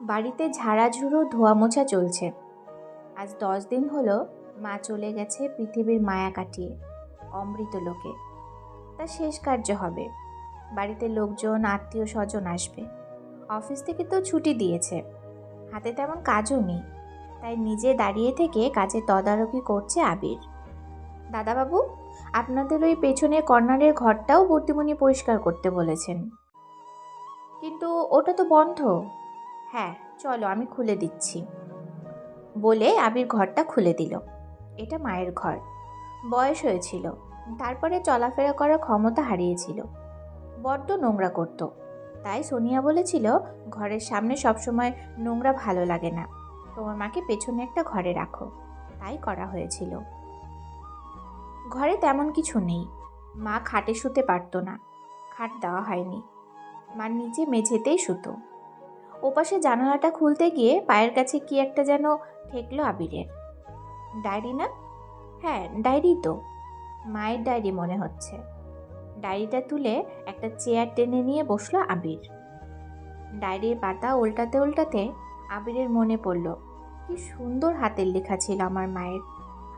বাড়িতে ঝাড়াঝুড়ো ধোয়া মোছা চলছে। আজ দশ দিন হলো মা চলে গেছে পৃথিবীর মায়া কাটিয়ে, অমৃত লোকে। তা শেষ কার্য হবে। বাড়িতে লোকজন, আত্মীয় স্বজন আসবে। অফিস থেকে তো ছুটি দিয়েছে। হাতে তেমন কাজও নেই। তাই নিজে দাঁড়িয়ে থেকে কাজে তদারকি করছে আবির। দাদাবাবু, আপনাদের ওই পেছনের কর্নারের ঘরটাও বর্তিমণি পরিষ্কার করতে বলেছেন। কিন্তু ওটা তো বন্ধ। হ্যাঁ চলো, আমি খুলে দিচ্ছি। বলে আবির ঘরটা খুলে দিল। এটা মায়ের ঘর। বয়স হয়েছিল। তারপরে চলাফেরা করার ক্ষমতা হারিয়েছিল। বড্ড নোংরা করতো। তাই সোনিয়া বলেছিল, ঘরের সামনে সবসময় নোংরা ভালো লাগে না। তোমার মাকে পেছনে একটা ঘরে রাখো। তাই করা হয়েছিল। ঘরে তেমন কিছু নেই। মা খাটে শুতে পারতো না। খাট দেওয়া হয়নি। মা নিচে মেঝেতেই শুতো। ওপাশে জানালাটা খুলতে গিয়ে পায়ের কাছে কি একটা যেন ঠেকলো আবিরের। ডায়েরি না? হ্যাঁ ডায়েরি তো। মায়ের ডায়েরি মনে হচ্ছে। ডায়েরিটা তুলে একটা চেয়ার টেনে নিয়ে বসল আবির। ডায়েরির পাতা উল্টাতে উল্টাতে আবিরের মনে পড়ল, কি সুন্দর হাতের লেখা ছিল আমার মায়ের।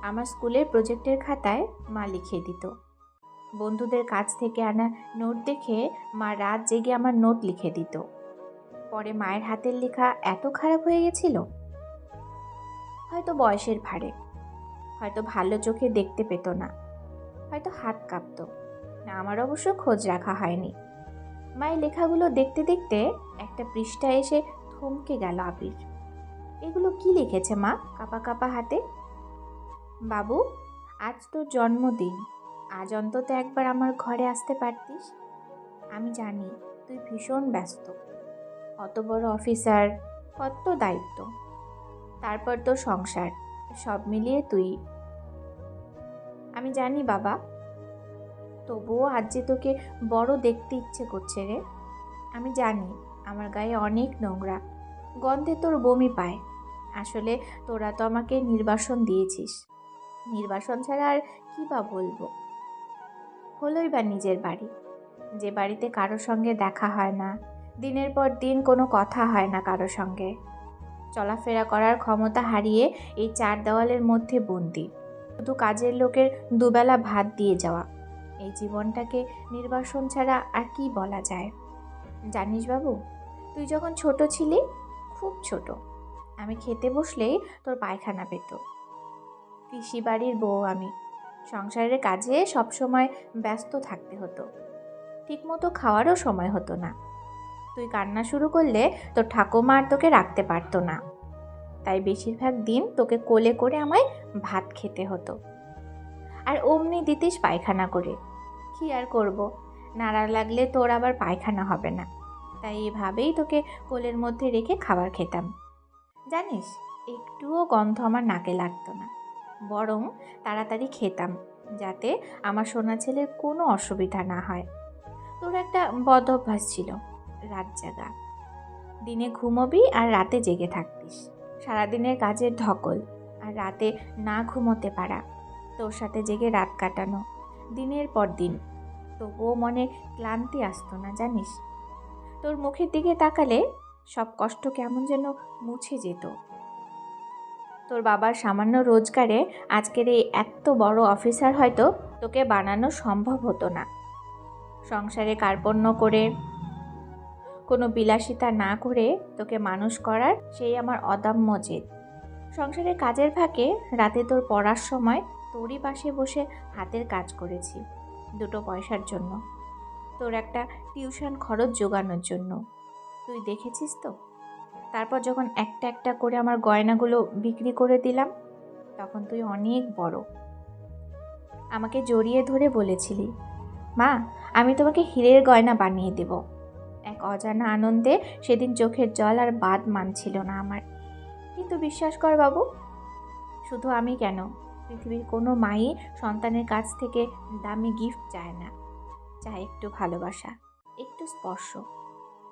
আমার স্কুলের প্রজেক্টের খাতায় মা লিখে দিত। বন্ধুদের কাছ থেকে আনা নোট দেখে মা রাত জেগে আমার নোট লিখে দিত। পরে মায়ের হাতের লেখা এত খারাপ হয়ে গেছিল? হয়তো বয়সের ভারে হয়তো ভালো চোখে দেখতে পেত না। হয়তো হাত কাঁপত। না, আমার অবশ্য খোঁজ রাখা হয়নি। মায়ের লেখাগুলো দেখতে দেখতে একটা পৃষ্ঠা এসে থমকে গেল আবির। এগুলো কি লিখেছে মা, কাপা কাপা হাতে? বাবু, আজ তোর জন্মদিন। আজ অন্তত একবার আমার ঘরে আসতে পারতিস? আমি জানি, তুই ভীষণ ব্যস্ত। অত বড় অফিসার কত দায়িত্ব। তারপর তো সংসার, সব মিলিয়ে তুই। আমি জানি বাবা, তবুও আজ যে তোকে বড় দেখতে ইচ্ছে করছে রে। আমি জানি আমার গায়ে অনেক নোংরা, গন্ধে তোর বমি পায়। আসলে তোরা তো আমাকে নির্বাসন দিয়েছিস। নির্বাসন ছাড়া আর কী বা বলব? হলোই বা নিজের বাড়ি, যে বাড়িতে কারোর সঙ্গে দেখা হয় না। দিনের পর দিন কোনো কথা হয় না কারোর সঙ্গে। চলাফেরা করার ক্ষমতা হারিয়ে এই চার দেওয়ালের মধ্যে বন্দি। শুধু কাজের লোকের দুবেলা ভাত দিয়ে যাওয়া। এই জীবনটাকে নির্বাসন ছাড়া আর কি বলা যায়? জানিস বাবু, তুই যখন ছোট ছিলি, খুব ছোট। আমি খেতে বসলেই তোর পায়খানা পেত। কৃষি বাড়ির বউ আমি। সংসারের কাজে সবসময় ব্যস্ত থাকতে হতো। ঠিকমতো খাওয়ারও সময় হতো না। তুই কান্না শুরু করলে তোর ঠাকুমা আর তোকে রাখতে পারতো না। তাই বেশিরভাগ দিন তোকে কোলে করে আমায় ভাত খেতে হতো। আর অমনি দিতিস পায়খানা করে। কি আর করব? নাড়া লাগলে তোর আবার পায়খানা হবে না। তাই এভাবেই তোকে কোলের মধ্যে রেখে খাবার খেতাম। জানিস, একটুও গন্ধ আমার নাকে লাগতো না। বরং তাড়াতাড়ি খেতাম, যাতে আমার সোনা ছেলের কোনো অসুবিধা না হয়। তোর একটা বদ অভ্যাস ছিল। রাত জাগা। দিনে ঘুমোবি আর রাতে জেগে থাকতিস। সারাদিনের কাজের ধকল আর রাতে না ঘুমোতে পারা। তোর সাথে জেগে রাত কাটানো। দিনের পর দিন। তবুও মনে ক্লান্তি আসতো না, জানিস? তোর মুখের দিকে তাকালে সব কষ্ট কেমন যেন মুছে যেত। তোর বাবার সামান্য রোজগারে আজকের এই এত বড় অফিসার হয়তো তোকে বানানো সম্ভব হতো না। সংসারে কার্পণ্য করে কোনো বিলাসিতা না করে তোকে মানুষ করার সেই আমার অদম্য জেদ। সংসারের কাজের ফাঁকে রাতে তোর পড়ার সময় তোরই পাশে বসে হাতের কাজ করেছি দুটো পয়সার জন্য। তোর একটা টিউশন খরচ জোগানোর জন্য। তুই দেখেছিস তো? তারপর যখন একটা একটা করে আমার গয়নাগুলো বিক্রি করে দিলাম, তখন তুই অনেক বড়। আমাকে জড়িয়ে ধরে বলেছিলি, মা, আমি তোমাকে হীরের গয়না বানিয়ে দেব। অজানা আনন্দে সেদিন চোখের জল আর বাদ মানছিল না আমার। কিন্তু বিশ্বাস কর বাবু, শুধু আমি কেন? পৃথিবীর কোনো মাই সন্তানের কাছ থেকে দামি গিফট চায় না। চায় একটু ভালোবাসা, একটু স্পর্শ।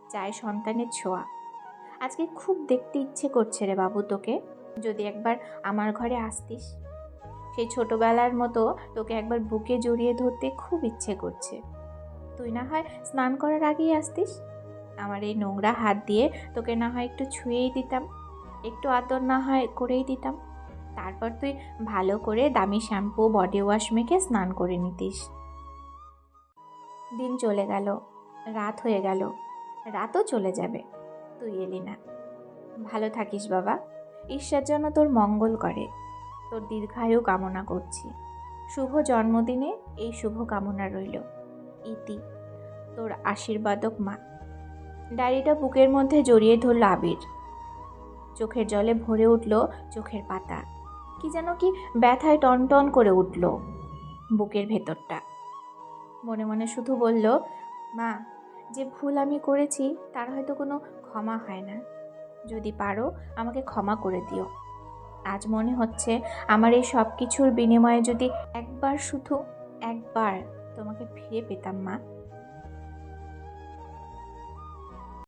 চায় সন্তানের ছোঁয়া। আজকে খুব দেখতে ইচ্ছে করছে রে বাবু তোকে। যদি একবার আমার ঘরে আসতিস। সেই ছোটবেলার মতো তোকে একবার বুকে জড়িয়ে ধরতে খুব ইচ্ছে করছে। তুই না হয় স্নান করার আগেই আসতিস? আমার এই নোংরা হাত দিয়ে তোকে না হয় একটু ছুঁয়েই দিতাম, একটু আদর না হয় করেই দিতাম। তারপর তুই ভালো করে দামি শ্যাম্পু বডি ওয়াশ মেখে স্নান করে নিতিস। দিন চলে গেল, রাত হয়ে গেল, রাতও চলে যাবে, তুই এলি না। ভালো থাকিস বাবা, ঈশ্বর যেন তোর মঙ্গল করে, তোর দীর্ঘায়ু কামনা করছি। শুভ জন্মদিনে এই শুভ কামনা রইল। ইতি, তোর আশীর্বাদক মা। ডায়েরিটা বুকের মধ্যে জড়িয়ে ধরল আবির। চোখের জলে ভরে উঠল চোখের পাতা। কি যেন কি ব্যথায় টনটন করে উঠল বুকের ভেতরটা। মনে মনে শুধু বলল, মা, যে ভুল আমি করেছি, তার হয়তো কোনো ক্ষমা হয় না। যদি পারো, আমাকে ক্ষমা করে দিও। আজ মনে হচ্ছে আমার এই সব কিছুর বিনিময়ে যদি একবার শুধু একবার তোমাকে ফিরে পেতাম, মা।